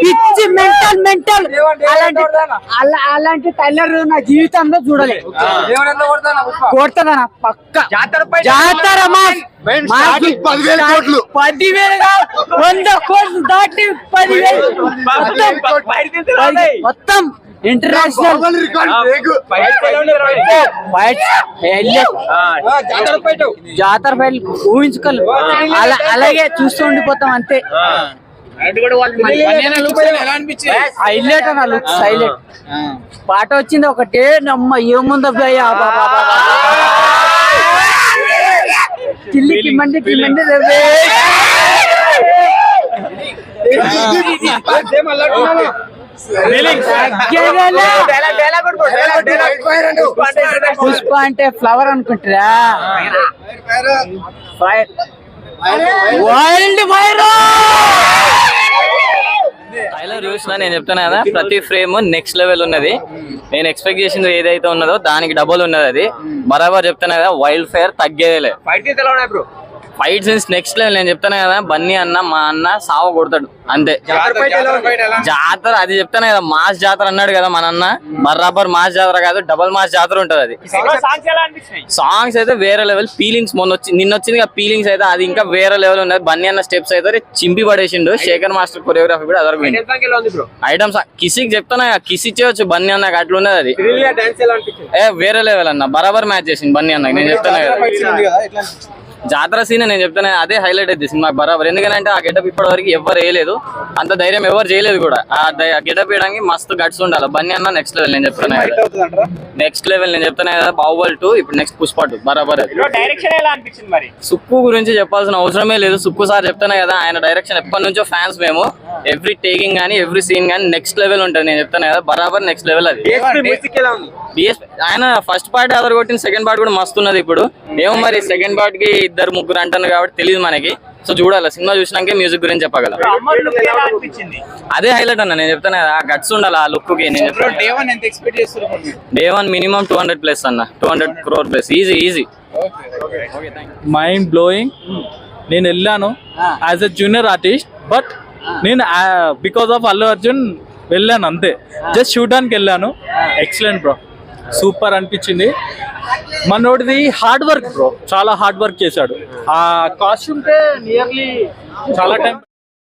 పిచ్చి mental mental అలాంటి అలా- అలాంటి టైలర్ నా జీవితంలో చూడలే కొడతాదనా పక్క జాతర మా మాకి పదివేల కోట్లు. పదివేలు కాదు, వంద కోట్లు దాటి పదివేలు. మొత్తం ఇంటర్నేషనల్ జాతర ఫైల్ ఊహించుకోలేదు. అలా అలాగే చూస్తూ ఉండిపోతాం అంతే. హైలైట్ అన్న లుక్ హైలైట్ పాట వచ్చింది ఒకటే నమ్మ ఏముందబ్బా రేవే. తగ్గేదేలే. పుష్ప అంటే ఫ్లవర్ అనుకుంటారా? ఫైర్ వైల్డ్ ఫైర్ ట్రైలర్ చూసినా నేను చెప్తున్నా కదా ప్రతి ఫ్రేమ్ నెక్స్ట్ లెవెల్ ఉన్నది. నేను ఎక్స్పెక్ట్ చేసింది ఏదైతే ఉన్నదో దానికి డబుల్ ఉన్నది అది. బరాబర్ చెప్తున్నా కదా వైల్డ్ ఫైర్ తగ్గేదేలే ఫైట్ సీన్స్ నెక్స్ట్ లెవెల్ నేను చెప్తాను కదా బన్నీ అన్న మా అన్న సావ కొడతాడు అంతే. జాతర అది చెప్తాను కదా మాస్ జాతర అన్నాడు కదా మన అన్న. బరాబర్ మాస్ జాతర కాదు డబల్ మాస్ జాతర ఉంటది అది. సాంగ్స్ అయితే వేరే లెవెల్ ఫీలింగ్స్ మొన్న వచ్చి నిన్న వచ్చింది ఫీలింగ్స్ అయితే అది ఇంకా వేరే లెవెల్ ఉన్నది. బన్నీ అన్న స్టెప్స్ అయితే చింపి పడేసిండు. శేఖర్ మాస్టర్ కొరియోగ్రఫీ కూడా అదర్ ఐటమ్స్ కిసికి చెప్తాను కిస్ ఇచ్చేవచ్చు బన్నీ అన్నకి అట్లున్నది అది. ఏ వేరే లెవెల్ అన్న బరాబర్ మ్యాచ్ చేసింది బన్నీ అన్న నేను చెప్తాను కదా. జాతర సీన్ నేను చెప్తాను అదే హైలైట్ అయితే సినిమా బరాబర్. ఎందుకంటే ఆ గెటప్ ఇప్పటి వరకు ఎవరు వేయలేదు. అంత ధైర్యం ఎవరు చేయలేదు కూడా. ఆ గెటప్ వేయడానికి మస్తు గట్స్ ఉండాలి. బన్నీ అన్న నెక్స్ట్ లెవెల్ నేను చెప్తాను నెక్స్ట్ లెవెల్ నేను చెప్తాను కదా బాహుబలి టూ ఇప్పుడు నెక్స్ట్ పుష్ప టూ బరాబర్ డైరెక్షన్ ఎలా అనిపించింది మరి? సుక్కు గురించి చెప్పాల్సిన అవసరమే లేదు. సుక్కు సార్ చెప్తానే కదా ఆయన డైరెక్షన్ ఎప్పటి నుంచో ఫ్యాన్స్ మేము. ఎవ్రీ టేకింగ్ కానీ ఎవ్రీ సీన్ కానీ నెక్స్ట్ లెవెల్ ఉంటుంది. నేను చెప్తాను కదా బరాబర్ నెక్స్ట్ లెవెల్ అది. ఆయన ఫస్ట్ పార్ట్ అదర్ కొట్టిన సెకండ్ పార్ట్ కూడా మస్తు ఉన్నది ఇప్పుడు. ఏమో మరి సెకండ్ పార్ట్కి ఇద్దరు ముగ్గురు అంటారు కాబట్టి తెలియదు మనకి. సో చూడాలి సినిమా చూసినాకే మ్యూజిక్ గురించి చెప్పగలం. అదే హైలైట్ అన్న నేను చెప్తాను కదా గట్స్ ఉండాలి ఆ లుక్కి డే వన్ ఎంత ఎక్స్పెక్ట్ చేస్తున్నారు day one minimum two hundred plus అన్న two hundred crore plus easy easy mind blowing నేను వెళ్ళాను as a junior artist but నేను బికాస్ ఆఫ్ అల్లు అర్జున్ వెళ్ళాను అంతే. జస్ట్ చూడడానికి వెళ్ళాను. ఎక్సలెంట్ బ్రో సూపర్ అనిపించింది. మనోడిది హార్డ్ వర్క్ బ్రో చాలా హార్డ్ వర్క్ చేశాడు. ఆ కాస్ట్యూమ్ నియర్లీ చాలా టైం